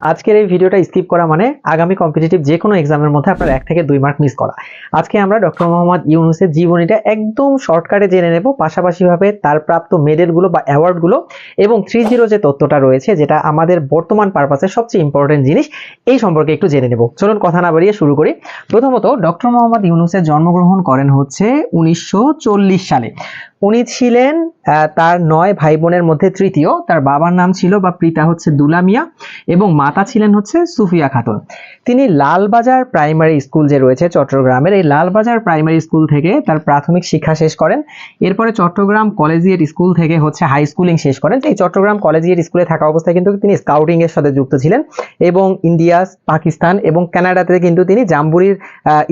আজকের এই ভিডিওটা স্কিপ করা মানে আগামী কম্পিটিটিভ যে কোনো এক্সামের মধ্যে আপনার এক থেকে দুই মার্ক মিস করা। আজকে আমরা ডক্টর মোহাম্মদ ইউনুসের জীবনীটা একদম শর্টকাটে জেনে নেব, পাশাপাশিভাবে তার প্রাপ্ত মেডেলগুলো বা অ্যাওয়ার্ডগুলো এবং থ্রি জিরো যে তথ্যটা রয়েছে যেটা আমাদের বর্তমান পারপাসের সবচেয়ে ইম্পর্টেন্ট জিনিস, এই সম্পর্কে একটু জেনে নেব। চলুন কথা না বাড়িয়ে শুরু করি। প্রথমত ডক্টর মোহাম্মদ ইউনুসের জন্মগ্রহণ করেন হচ্ছে উনিশশো চল্লিশ সালে। উনি ছিলেন তার নয় ভাই বোনের মধ্যে তৃতীয়, তার বাবার নাম ছিল বা পিতা হচ্ছে দুলামিয়া এবং মাতা ছিলেন হচ্ছে সুফিয়া খাতুন। তিনি লালবাজার প্রাইমারি স্কুল যে রয়েছে চট্টগ্রামের, এই লালবাজার প্রাইমারি স্কুল থেকে তার প্রাথমিক শিক্ষা শেষ করেন। এরপরে চট্টগ্রাম কলেজিয়েট স্কুল থেকে হচ্ছে হাই স্কুলিং শেষ করেন। এই চট্টগ্রাম কলেজিয়েট স্কুলে থাকা অবস্থায় কিন্তু তিনি স্কাউটিং এর সাথে যুক্ত ছিলেন এবং ইন্ডিয়া, পাকিস্তান এবং কানাডাতে কিন্তু তিনি জাম্বুরির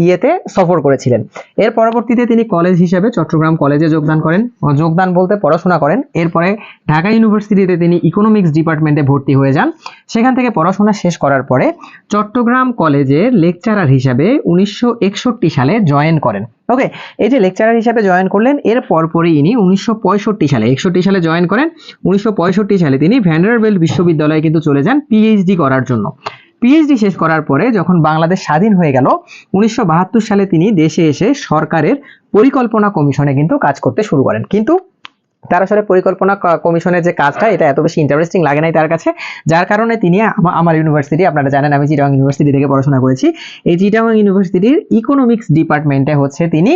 ইয়েতে সফর করেছিলেন। এর পরবর্তীতে তিনি কলেজ হিসেবে চট্টগ্রাম কলেজে যোগদান করেন। যোগদান বলতে পড়াশোনা করেন। এরপরে ঢাকা ইউনিভার্সিটিতে তিনি ইকোনমিক্স ডিপার্টমেন্টে ভর্তি হয়ে যান। সেখান থেকে পড়াশোনা শেষ করার পরে চট্টগ্রাম কলেজের লেকচারার হিসাবে উনিশশো সালে জয়েন করেন। ওকে এই যে লেকচারার হিসাবে জয়েন করলেন, এর পরপরই ইনি উনিশশো সালে, একষট্টি সালে জয়েন করেন, উনিশশো সালে তিনি ভ্যান্ডারবেল্ট বিশ্ববিদ্যালয়ে কিন্তু চলে যান পিএইচডি করার জন্য। পিএইচডি শেষ করার পরে যখন বাংলাদেশ স্বাধীন হয়ে গেল, উনিশশো বাহাত্তর সালে তিনি দেশে এসে সরকারের পরিকল্পনা কমিশনে কিন্তু কাজ করতে শুরু করেন। কিন্তু তার আসলে পরিকল্পনা কমিশনের যে কাজটা, এটা এত বেশি ইন্টারেস্টিং লাগে নাই তার কাছে। যার কারণে তিনি আমার ইউনিভার্সিটি আপনারা জানেন আমি চিটাং ইউনিভার্সিটি থেকে পড়াশোনা করেছি। এই চিটাং ইউনিভার্সিটির ইকোনমিক্স ডিপার্টমেন্টে হচ্ছে তিনি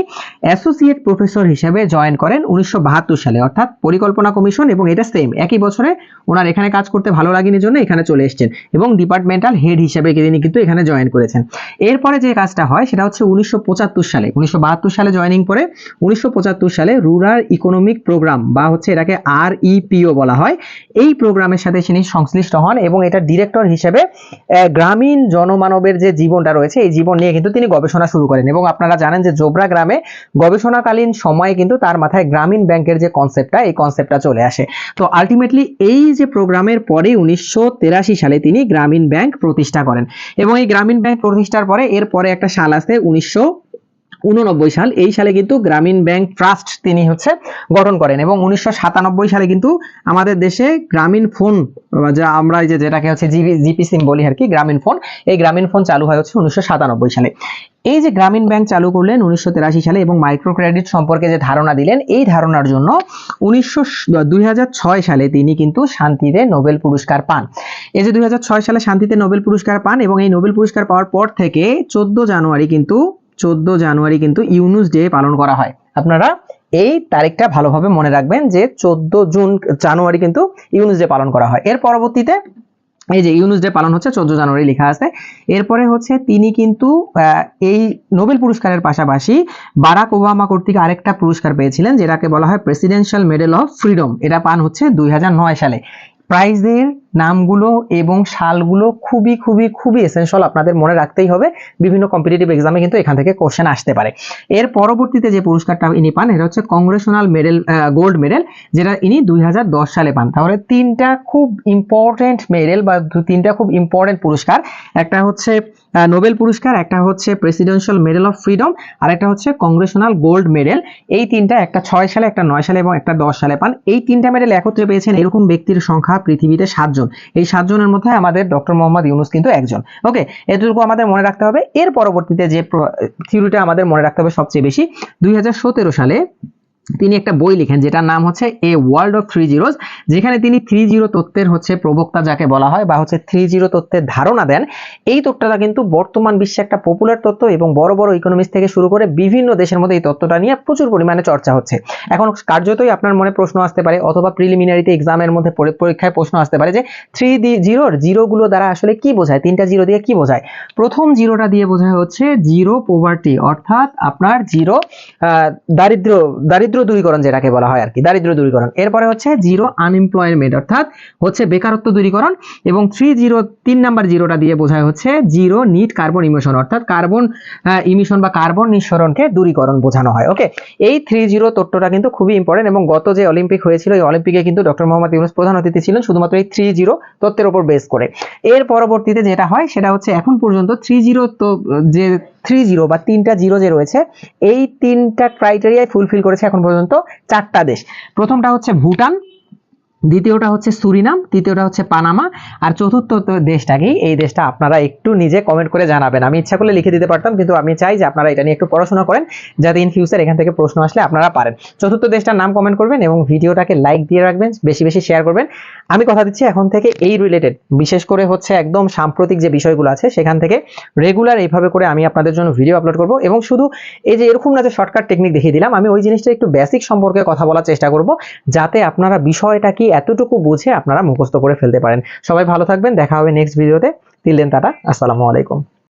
অ্যাসোসিয়েট প্রফেসর হিসেবে জয়েন করেন উনিশশো বাহাত্তর সালে। অর্থাৎ পরিকল্পনা কমিশন এবং এটা সেম একই বছরে ওনার এখানে কাজ করতে ভালো লাগেনি জন্য এখানে চলে এসেছেন এবং ডিপার্টমেন্টাল হেড হিসেবে তিনি কিন্তু এখানে জয়েন করেছেন। এরপরে যে কাজটা হয়, সেটা হচ্ছে উনিশশো পঁচাত্তর সালে। উনিশশো বাহাত্তর সালে জয়েনিং করে উনিশশো সালে রুরাল ইকোনমিক প্রোগ্রাম বা হচ্ছে এটাকে আর ইপিও বলা হয়। এই প্রোগ্রামের সাথে তিনি সংশ্লিষ্ট হন এবং এটা ডিরেক্টর হিসেবে গ্রামীণ জনমানবের যে জীবনটা রয়েছে, এই জীবন নিয়ে কিন্তু তিনি গবেষণা শুরু করেন। এবং আপনারা জানেন যে জোবরা গ্রামে গবেষণাকালীন সময়ে কিন্তু তার মাথায় গ্রামীণ ব্যাংকের যে কনসেপ্টটা এই কনসেপ্টটা চলে আসে। তো আলটিমেটলি এই যে প্রোগ্রামের পরে উনিশশো সালে তিনি গ্রামীণ ব্যাংক প্রতিষ্ঠা করেন। এবং এই গ্রামীণ ব্যাংক প্রতিষ্ঠার পরে এরপরে একটা সাল আছে উনিশশো উননব্বই সাল, এই সালে কিন্তু গ্রামীণ ব্যাংক ট্রাস্ট তিনি হচ্ছে গঠন করেন এবং উনিশশো সাতানব্বই সালে কিন্তু আমাদের দেশে গ্রামীণ ফোন যা আমরা যে যেটাকে হচ্ছে জিপি সিম বলি আর কি, গ্রামীণ ফোন, এই গ্রামীণ ফোন চালু হয় হচ্ছে উনিশশো সাতানব্বই সালে। এই যে গ্রামীণ ব্যাংক চালু করলেন উনিশশো সালে এবং মাইক্রো ক্রেডিট সম্পর্কে যে ধারণা দিলেন, এই ধারণার জন্য উনিশশো দুই সালে তিনি কিন্তু শান্তিতে নোবেল পুরস্কার পান। এই যে দুই হাজার ছয় সালে শান্তিতে নোবেল পুরস্কার পান এবং এই নোবেল পুরস্কার পাওয়ার পর থেকে চোদ্দ জানুয়ারি কিন্তু চোদ্দ জানুয়ারি কিন্তু ইউনুস ডে পালন করা হয়। আপনারা এই তারিখটা ভালোভাবে মনে রাখবেন যে চোদ্দ জুন জানুয়ারি কিন্তু ইউনুস ডে পালন করা হয়। এর পরবর্তীতে এই যে ইউনুস ডে পালন হচ্ছে, চোদ্দ জানুয়ারি লেখা আছে। এরপরে হচ্ছে তিনি কিন্তু এই নোবেল পুরস্কারের পাশাপাশি বারাক ওবামা কর্তৃক আরেকটা পুরস্কার পেয়েছিলেন, যেটাকে বলা হয় প্রেসিডেন্সিয়াল মেডেল অফ ফ্রিডম এটা পান হচ্ছে দুই হাজার নয় সালে। প্রাইজের নামগুলো এবং সালগুলো খুবই খুবই খুবই এসেনশিয়াল আপনাদের মনে রাখতেই হবে। বিভিন্ন কম্পিটিটিভ এক্সামে কিন্তু এখান থেকে কোশ্চেন আসতে পারে। এর পরবর্তীতে যে পুরস্কারটা ইনি পান, এটা হচ্ছে কংগ্রেশনাল মেডেল গোল্ড মেডেল যেটা ইনি দুই হাজার দশ সালে পান। তাহলে তিনটা খুব ইম্পর্টেন্ট মেডেল বা তিনটা খুব ইম্পর্টেন্ট পুরস্কার। একটা হচ্ছে নোবেল পুরস্কার, একটা হচ্ছে প্রেসিডেন্সিয়াল মেডেল অফ ফ্রিডম আর একটা হচ্ছে কংগ্রেশনাল গোল্ড মেডেল এই তিনটা একটা ছয় সালে, একটা নয় সালে এবং একটা দশ সালে পান। এই তিনটা মেডেল একত্রে পেয়েছেন এরকম ব্যক্তির সংখ্যা পৃথিবীতে সাতজন। এই সাতজনের মধ্যে আমাদের ডক্টর মোহাম্মদ ইউনুস কিন্তু একজন। ওকে, এতটুকু আমাদের মনে রাখতে হবে। এর পরবর্তীতে যে থিওরিটা আমাদের মনে রাখতে হবে সবচেয়ে বেশি, দুই হাজার সতেরো সালে তিনি একটা বই লিখেন যেটার নাম হচ্ছে a world of three zeros যেখানে তিনি থ্রি জিরো তত্ত্বের হচ্ছে প্রবক্তা যাকে বলা হয় বা হচ্ছে থ্রি জিরো তত্ত্বের ধারণা দেন। এই তত্ত্বটা কিন্তু বর্তমান বিশ্বে একটা পপুলার তত্ত্ব এবং বড় বড় ইকোনমিক্স থেকে শুরু করে বিভিন্ন দেশের মধ্যে এই তত্ত্বটা নিয়ে প্রচুর পরিমাণে চর্চা হচ্ছে। এখন কার্যতই আপনার মনে প্রশ্ন আসতে পারে অথবা প্রিলিমিনারিতে এক্সামের মধ্যে পরীক্ষায় প্রশ্ন আসতে পারে যে থ্রি জিরোর জিরোগুলো দ্বারা আসলে কি বোঝায়, তিনটা জিরো দিয়ে কি বোঝায়? প্রথম জিরোটা দিয়ে বোঝায় হচ্ছে জিরো পোভার্টি অর্থাৎ আপনার জিরো দারিদ্র দারিদ্র দূরীকরণ যেটাকে বলা হয় আর কি দারিদ্র দূরীকরণ এরপরে হচ্ছে জিরো আনএমপ্লয়মেন্ট অর্থাৎ হচ্ছে বেকারত্ব দূরীকরণ এবং থ্রি জিরো তিন নাম্বার জিরোটা দিয়ে বোঝায় হচ্ছে জিরো নিট কার্বন ইমিশন অর্থাৎ কার্বন ইমিশন বা কার্বন নিঃসরণকে দূরীকরণ বোঝানো হয়। ওকে এই থ্রি জিরো তত্ত্বটা কিন্তু খুবই ইম্পর্টেন্ট এবং গত যে অলিম্পিক হয়েছিল, এই অলিম্পিকে কিন্তু ডক্টর মোহাম্মদ ইউনুস প্রধান অতিথি ছিলেন শুধুমাত্র এই থ্রি জিরো তত্ত্বের উপর বেস করে। এর পরবর্তীতে যেটা হয়, সেটা হচ্ছে এখন পর্যন্ত থ্রি জিরো তো, যে থ্রি জিরো বা তিনটা জিরো যে রয়েছে, এই তিনটা ক্রাইটেরিয়ায় ফুলফিল করেছে এখন পর্যন্ত চারটা দেশ। প্রথমটা হচ্ছে ভুটান দ্বিতীয়টা হচ্ছে সুরিনাম, তৃতীয়টা হচ্ছে পানামা, আর চতুর্থ তো দেশটাকেই। এই দেশটা আপনারা একটু নিজে কমেন্ট করে জানাবেন। আমি ইচ্ছা করলে লিখে দিতে পারতাম, কিন্তু আমি চাই যে আপনারা এটা নিয়ে একটু পড়াশোনা করেন, যাতে ইন ফিউচার এখান থেকে প্রশ্ন আসলে আপনারা পারেন। চতুর্থ দেশটার নাম কমেন্ট করবেন এবং ভিডিওটাকে লাইক দিয়ে রাখবেন, বেশি বেশি শেয়ার করবেন। আমি কথা দিচ্ছি এখন থেকে এই রিলেটেড বিশেষ করে হচ্ছে একদম সাম্প্রতিক যে বিষয়গুলো আছে, সেখান থেকে রেগুলার এইভাবে করে আমি আপনাদের জন্য ভিডিও আপলোড করব এবং শুধু এই যে এরকম না যে শর্টকাট টেকনিক দেখিয়ে দিলাম, আমি ওই জিনিসটা একটু বেসিক সম্পর্কে কথা বলার চেষ্টা করব, যাতে আপনারা বিষয়টা কি এতটুকু বুঝে আপনারা মুখস্থ করে ফেলতে পারেন। সবাই ভালো থাকবেন, দেখা হবে নেক্সট ভিডিওতে তিল দেন টাটা, আসসালামু আলাইকুম।